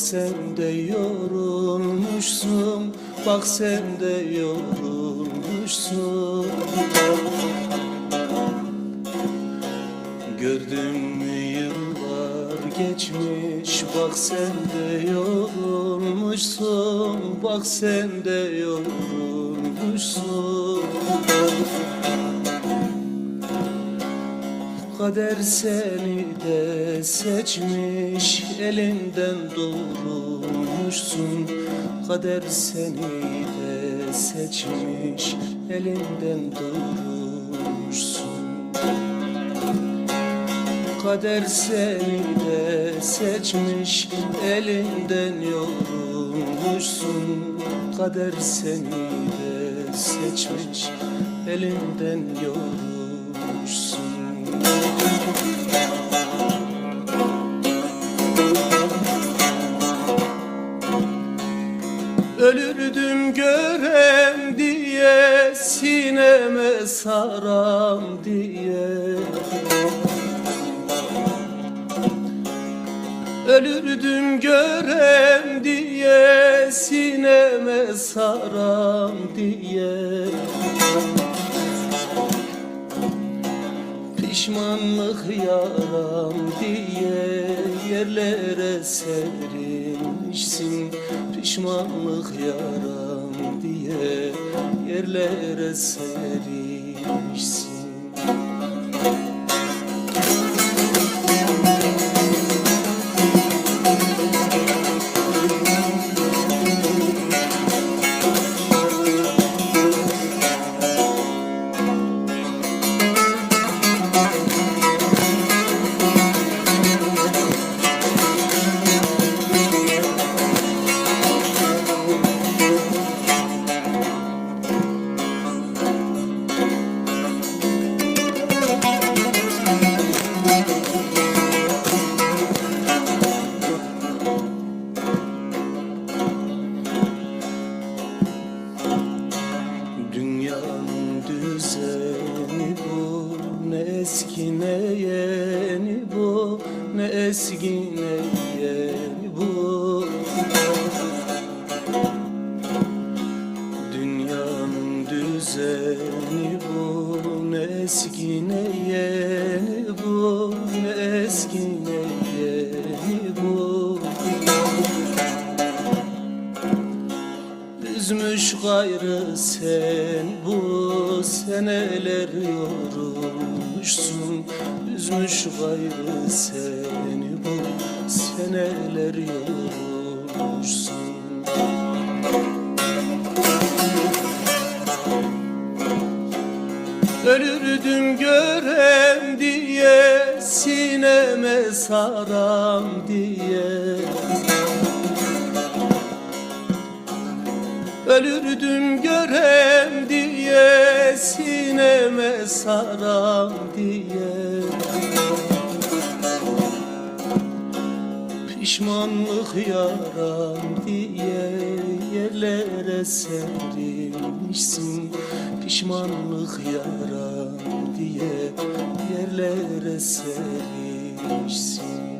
sen de yorulmuşsun. Bak sen de yorulmuşsun. Gördün mü yıllar geçmiş? Bak sen de yorulmuşsun. Bak sen de yorulmuşsun Kader seni de seçmiş Elinden doğrulmuşsun Kader seni de seçmiş Elinden doğrulmuşsun Kader seni de seçmiş Elinden yorulmuşsun. Kader seni de seçmiş Elinden yorulmuşsun Görem diye Sineme saram diye. Ölürdüm görem diye Sineme saram diye. Pişmanlık yaram diye Yerlere serilmişsin Pişmanlık yaram diye Yerlere serilmişsin Düzeni bu? Ne eski ne yeni bu? Ne eski ne yeni bu? Dünyanın düzeni bu. Ne eski ne yeni bu? Ne eski Üzmüş gayrı sen bu seneler yorulmuşsun. Üzmüş gayrı seni bu seneler yorulmuşsun. Ölürdüm görem diye sineme saram diye Ölürdüm görem diye sineme saram diye. Pişmanlık yaram diye yerlere serilmişsin Pişmanlık yaram diye yerlere serilmişsin